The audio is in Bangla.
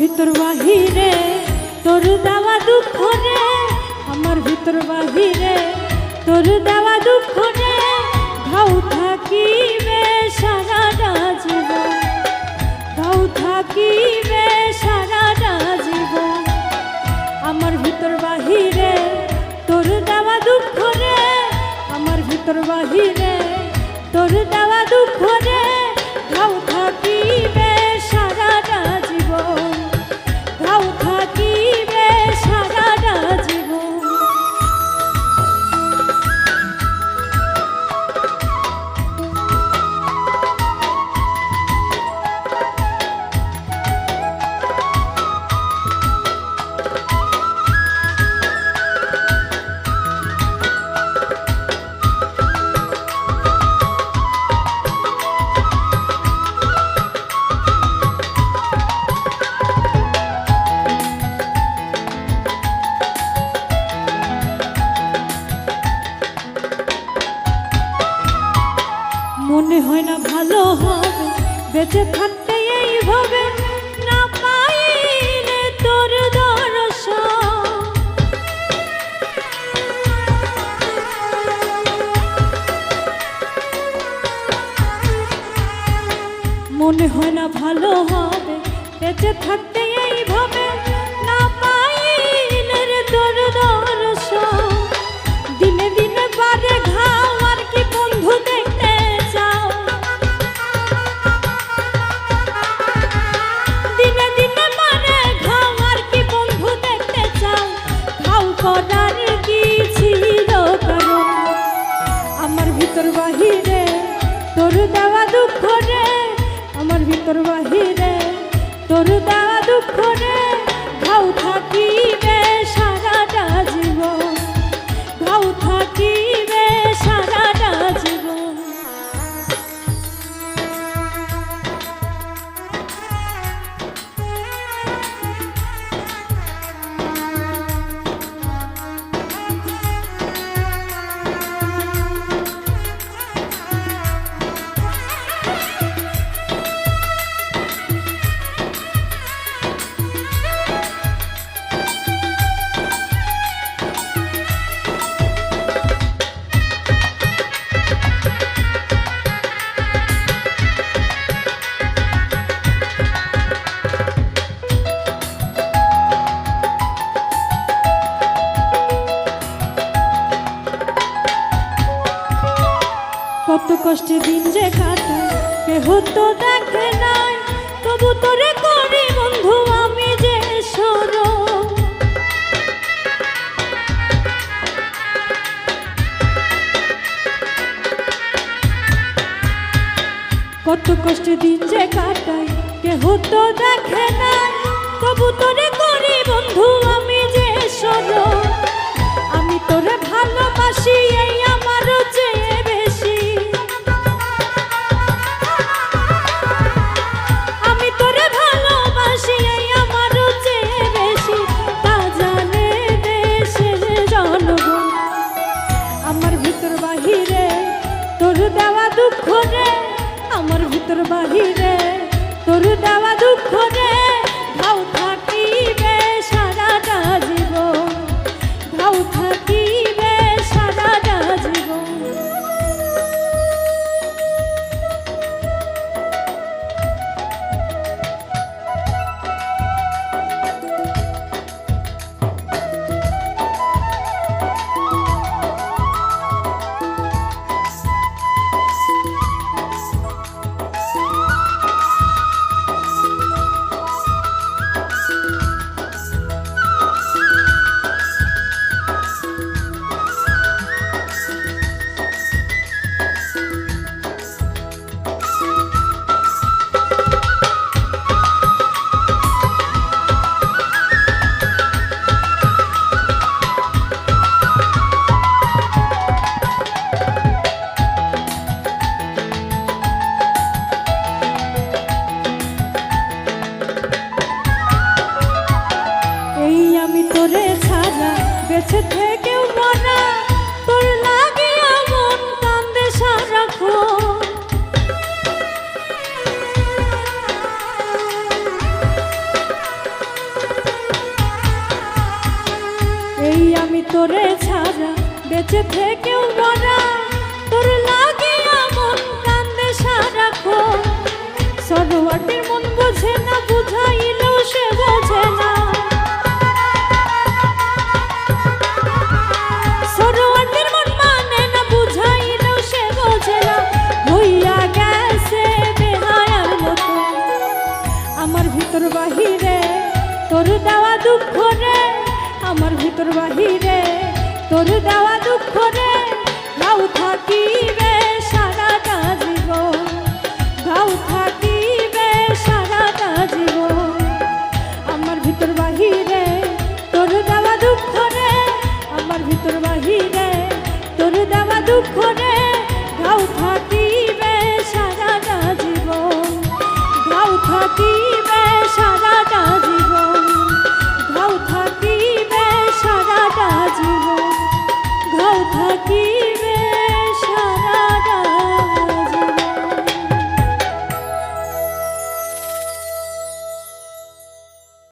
ভিতর বাহিরে, তোর দেওয়া দুঃখ রে আমার ভিতর বাহিরে, তোর দেওয়া দুঃখ রে ঘাউ থাকিবে সারাটা জীবন ঘাউ থাকিবে সারাটা জীবন আমার ভিতর বাহিরে, তোর দেওয়া দুঃখ রে আমার ভিতর বাহিরে, তোর দেওয়া দুঃখ রে মনে হয় না ভালো হবে। বেঁচে থাকতে এইভাবে না পাইলে তোর মনে হয় না ভালো হবে। বেঁচে থাকতে এইভাবে করার কি ছিল কারণ? আমার ভিতর বাহিরে তোর দেওয়া দুঃখ রে। আমার ভিতর বাহিরে তোর দেওয়া দুঃখ রে। কত কষ্টে দিন যে কাটায় কেহ তো দেখে নাই। তবু তোরে করি বন্ধু, আমি যে সর। কত কষ্টে দিন যে কাটায়, কেহ তো দেখে নাই। তবু তোরে ভিতর বাহিরে বেঁচে থেকেও মনা কান্দে এই আমি তোরে ছাড়া বেঁচে থেকেও মনা, তোর লাগিয়া মন কান্দে সারাক্ষণ। দেওয়া দুঃখ রে, আমার ভিতর বাহিরে। তোর দেওয়া দুঃখ রে, গাও থাকিবে সারাটা জীবন গাও থাকিবে সারাটা জীবন আমার ভিতর বাহিরে তোর দেওয়া দুঃখ রে, আমার ভিতর বাহিরে তোর দেওয়া দুঃখ রে, গাও থাকিবে গাও